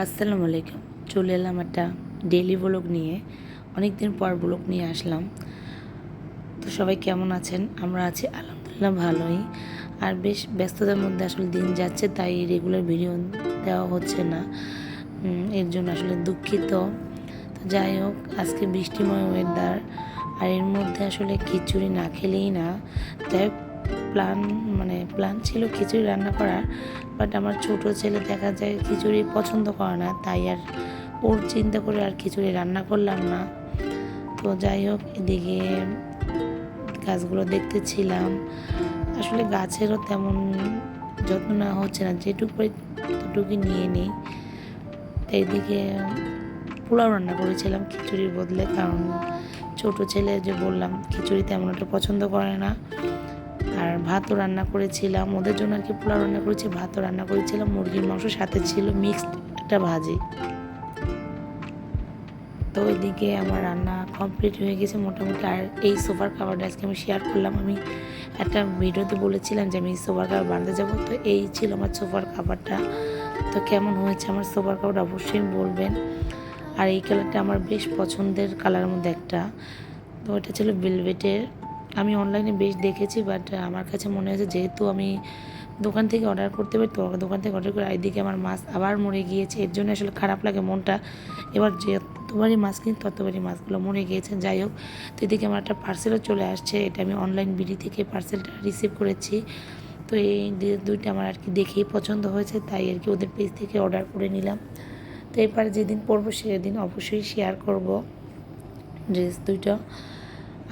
আসসালামু আলাইকুম। চলে এলাম একটা ডেলি ব্লগ নিয়ে। অনেক দিন পর ব্লগ নিয়ে আসলাম। তো সবাই কেমন আছেন? আমরা আছি আলহামদুলিল্লাহ ভালোই। আর বেশ ব্যস্ততার মধ্যে আসলে দিন যাচ্ছে, তাই রেগুলার ভিডিও দেওয়া হচ্ছে না। এর জন্য আসলে দুঃখিত। তো যাই হোক, আজকে বৃষ্টিময় ওয়েদার আর এর মধ্যে আসলে খিচুড়ি না খেলেই না। যাই হোক প্ল্যান মানে প্ল্যান ছিল খিচুড়ি রান্না করার বাট আমার ছোট ছেলে দেখা যায় খিচুড়ি পছন্দ করে না, তাই আর ওর চিন্তা করে আর খিচুড়ি রান্না করলাম না। তো যাই হোক, এদিকে গাছগুলো দেখতেছিলাম। আসলে গাছেরও তেমন যত্ন নেওয়া হচ্ছে না, যেটুকু ততটুকুই নিয়ে নিই। এইদিকে পোলাও রান্না করেছিলাম খিচুড়ির বদলে, কারণ ছোট ছেলে যে বললাম, খিচুড়ি তেমন একটা পছন্দ করে না। আর ভাতও রান্না করেছিলাম। ওদের জন্য আর কি পোলাও রান্না করেছি, ভাতও রান্না করেছিলাম, মুরগির মাংস, সাথে ছিল মিক্সড একটা ভাজি। তো ওইদিকে আমার রান্না কমপ্লিট হয়ে গেছে মোটামুটি। আর এই সোফার খাবারটা আজকে আমি শেয়ার করলাম। আমি একটা ভিডিওতে বলেছিলাম যে আমি সোফার খাবার বানাতে যাব। তো এই ছিল আমার সোফার খাবারটা তো কেমন হয়েছে আমার সোফার কাভার অবশ্যই বলবেন। আর এই কালারটা আমার বেশ পছন্দের কালারের মধ্যে একটা। তো এটা ছিল ভেলভেটের আমি অনলাইনে বেশ দেখেছি বাট আমার কাছে মনে হয়েছে যেহেতু আমি দোকান থেকে অর্ডার করতে পারি, তো দোকান থেকে অর্ডার করে এইদিকে আমার মাছ আবার মরে গিয়েছে। এর জন্য আসলে খারাপ লাগে মনটা। এবার যে যতবারই মাছ কিনি, ততবারই মাছগুলো মরে গিয়েছে। যাই হোক, তো এদিকে আমার একটা পার্সেলও চলে আসছে। এটা আমি অনলাইন বিডি থেকে পার্সেলটা রিসিভ করেছি। তো এই দুইটা আমার আর কি দেখেই পছন্দ হয়েছে, তাই আর কি ওদের পেজ থেকে অর্ডার করে নিলাম। তো এরপর যেদিন পরবো, সেদিন অবশ্যই শেয়ার করব। ড্রেস দুইটা।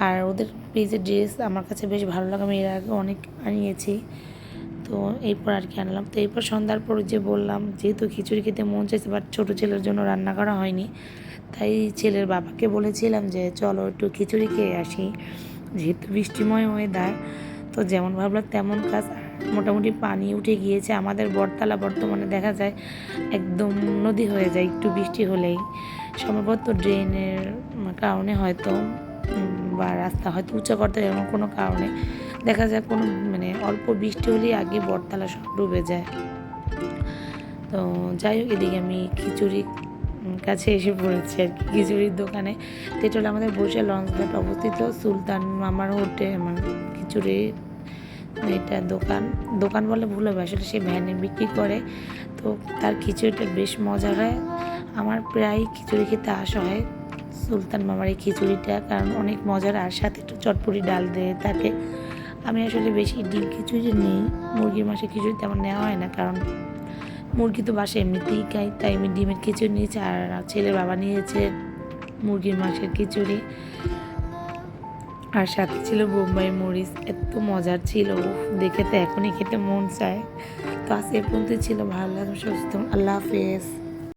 আর ওদের পেজের ড্রেস আমার কাছে বেশ ভালো লাগে, আমি এর আগে অনেক আনিয়েছি। তো এরপর আর কি আনলাম। তো এরপর সন্ধ্যার পর যে বললাম, যেহেতু খিচুড়ি খেতে মন চাইছে বাট ছোটো ছেলের জন্য রান্না করা হয়নি। তাই ছেলের বাবাকে বলেছিলাম যে, চলো একটু খিচুড়ি খেয়ে আসি। যেহেতু বৃষ্টিময় ওয়েদার তো যেমন ভাবলাম তেমন কাজ। মোটামুটি পানি উঠে গিয়েছে। আমাদের বটতলা বর্তমানে দেখা যায় একদম নদী হয়ে যায়, একটু বৃষ্টি হলেই। সম্ভবত ড্রেনের কারণে হয়তো বা রাস্তা হয়তো উঁচা করতে এমন কোনো কারণে দেখা যায় কোনো মানে অল্প বৃষ্টি হলেই আগে বটতলা সব ডুবে যায়। তো যাই হোক, এদিকে আমি খিচুড়ি কাছে এসে পড়েছি আর কি। খিচুড়ির দোকানে এটা আমাদের বসে লঞ্চঘাট অবস্থিত। সুলতান মামার হোটেল মানে খিচুড়ি এটা দোকান। দোকান বলে ভুল হবে, আসলে সে ভ্যানে বিক্রি করে। তো তার খিচুড়িটা বেশ মজা হয়। আমার প্রায় খিচুড়ি খেতে আসা হয়। সুলতান মামার এই খিচুড়িটা, কারণ অনেক মজার, আর সাথে একটু চটপটি ডাল দিয়ে থাকে আমি আসলে বেশি ডিম খিচুড়ি নেই। মুরগির মাসে খিচুড়ি তেমন নেওয়া হয় না, কারণ মুরগি তো বাসে এমনিতেই খাই তাই আমি ডিমের খিচুড়ি নিয়েছি, আর ছেলের বাবা নিয়েছে মুরগির মাসের খিচুড়ি। আর সাথে ছিল বোম্বাই মরিচ, এত মজার ছিল দেখে তো এখনই খেতে মন চায়। তো আজ এ পর্যন্ত ছিল, ভালো লাগবে সুস্থ আল্লাহ হাফেজ।